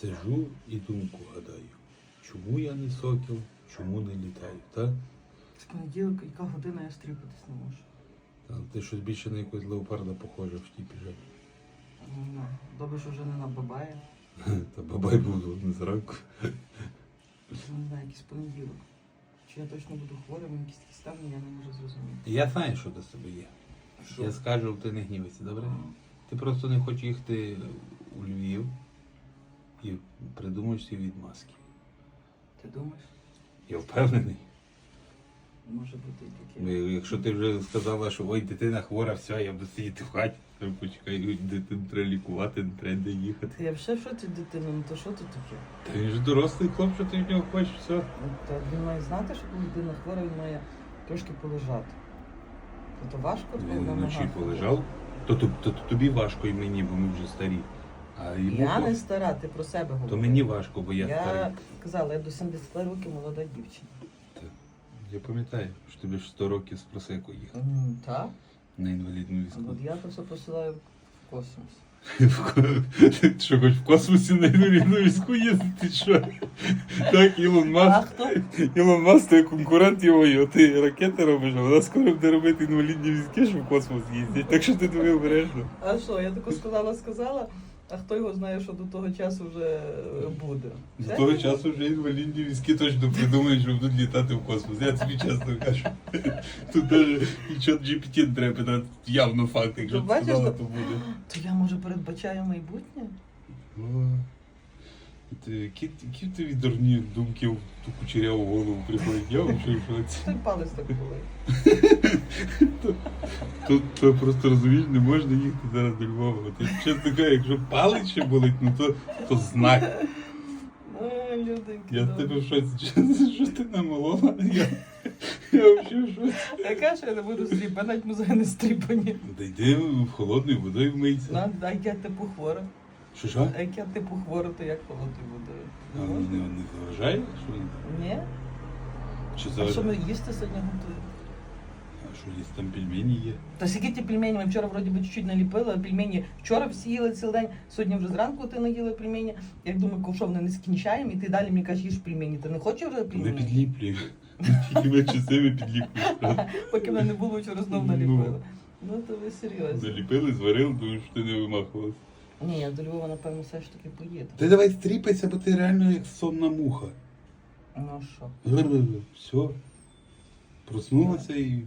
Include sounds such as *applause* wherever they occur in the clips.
Сижу і думку гадаю, чому я не сокіл, чому не літаю, так? З понеділка, яка година я стріпатись не можу. Та Ти щось більше на якогось леопарда похоже в тій піжамі. Ну, добре, що вже не на бабая. *laughs* Та бабай буду не зранку. Не знаю, якийсь понеділок. Чи я точно буду хворим, якісь такі стани, я не можу зрозуміти. Я знаю, що до себе є. Я скажу, ти не гнівайся, добре? Ти просто не хочеш їхати у Львів і придумаєш собі відмазки. Ти думаєш? Я впевнений. Може бути і Бо таке. Якщо ти вже сказала, що ой, дитина хвора, все, я буду сидіти в хаті, то почекай, дитину треба лікувати, не треба де їхати. Я вже що ти дитина, ну то що ти таке? Та він ж дорослий хлопчик, ти в нього хочеш, все. Ну, Та він має знати, що коли людина хвора, він має трошки полежати. То, то важко Він твоя вночі полежав, то, то, то, тобі важко і мені, бо ми вже старі. А йому Я не стара, ти про себе говориш. то мені важко, бо я, Я старий. казала, я до 70 років молода дівчина. Я пам'ятаю, що тобі ж 100 років з просеку їхав М, Так? на інвалідну А візку. От я то все посилаю в космос. *laughs* Ти що, хоч в космосі на інвалідну візку їздити, що? *laughs* Так, Ілон А Маск. хто? Ілон Маск, той конкурент його, і ти ракети робиш, а вона скоро буде робити інвалідні візки, що в космос їздять. Так що ти тобі обережно. А що, я тако сказала, сказала, а хто його знає, що до того часу вже е, буде. До того часу вже інвалідні візки точно придумають, що будуть літати в космос. Я тобі чесно кажу. Тут навіть нічого GPT не треба питати, явно факт, якщо ти то- то буде. То я може передбачаю майбутнє? Які, тобі дурні думки в ту кучеряву голову приходять? Я вам що шоці. Той палець так були. Тут то просто розумієш, не можна їхати зараз до Львова. Ти чесно кажу, якщо палець ще болить, ну то, то знак. Ой. Я в тебе в шоці. Що ти намолола? Я, я взагалі в шоці. Яка що я не буду стріпати, навіть музеї не стріпані. Та йди в холодною водою вмийся. Як я типу хвора? Що що? А як я типу хвора, то як холодною водою? А Не ну, можна? не, не заважає? Що ні? Ні? Чи А що заважає? ми їсти сьогодні готуємо? А що є там пельмені є? Та скільки ті пельмені, ми вчора вроді би чуть-чуть наліпили, а пельмені вчора всі їли цілий день, сьогодні вже зранку ти наїла пельмені. Як думаю, ковшо вони не скінчаємо, і ти далі мені кажеш, їж пельмені. Ти не хочеш вже Ми пельмені? підліплюємо. *laughs* Тільки ми часами підліплюємо. *laughs* Поки мене не було, вчора знов Ну. наліпили. Ну то ви серйозно. Заліпили, зварили, тому що ти не вимахувалася. Ні, я до Львова, напевно, все ж таки поїду. Ти давай стріпайся, бо ти реально як сонна муха. Ну що? Все. Проснулася і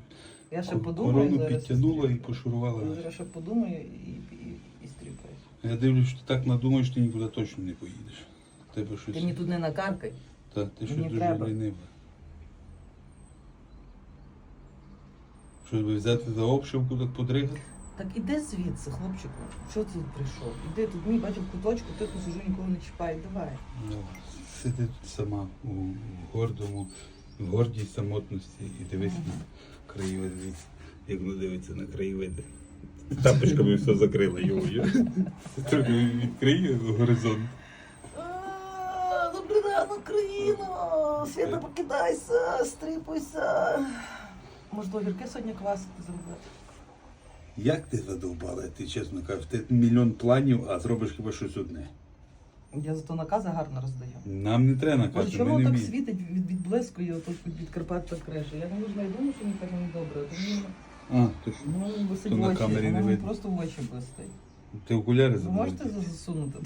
Я ще подумаю корону зараз. підтягнула і стріпаю. пошурувала. Я зараз ще подумаю і, і, і стріпаюсь. Я дивлюсь, що ти так надумаєш, ти нікуди точно не поїдеш. В Тебе щось. Ти мені тут не накаркай. Та, ти щось мені дуже треба. лінива. Щось би взяти за обшивку, так подригати? Так іди звідси, хлопчику. Що ти тут прийшов? Іди тут мій бачив куточку, тихо сижу, нікого не чіпай. Давай. Ну, Сиди тут сама у гордому, в гордій самотності і дивись на краєвиди. Як воно дивиться на краєвиди. Тапочками все закрила його. Трохи відкриє горизонт. Добрий ранок, країно! Свята, покидайся, стріпуйся. Може, огірки сьогодні квасити зробити? Як ти задовбала, ти чесно кажеш, ти мільйон планів, а зробиш хіба щось одне. Я зато накази гарно роздаю. Нам не треба накази. ми чому так світить від, від блиску і отут від Карпат та криша? Я не можна і думаю, що мені так не добре. А, то що? ну, То на очі, камері не видно. просто в очі блистить. Ти окуляри Ви можете засунути?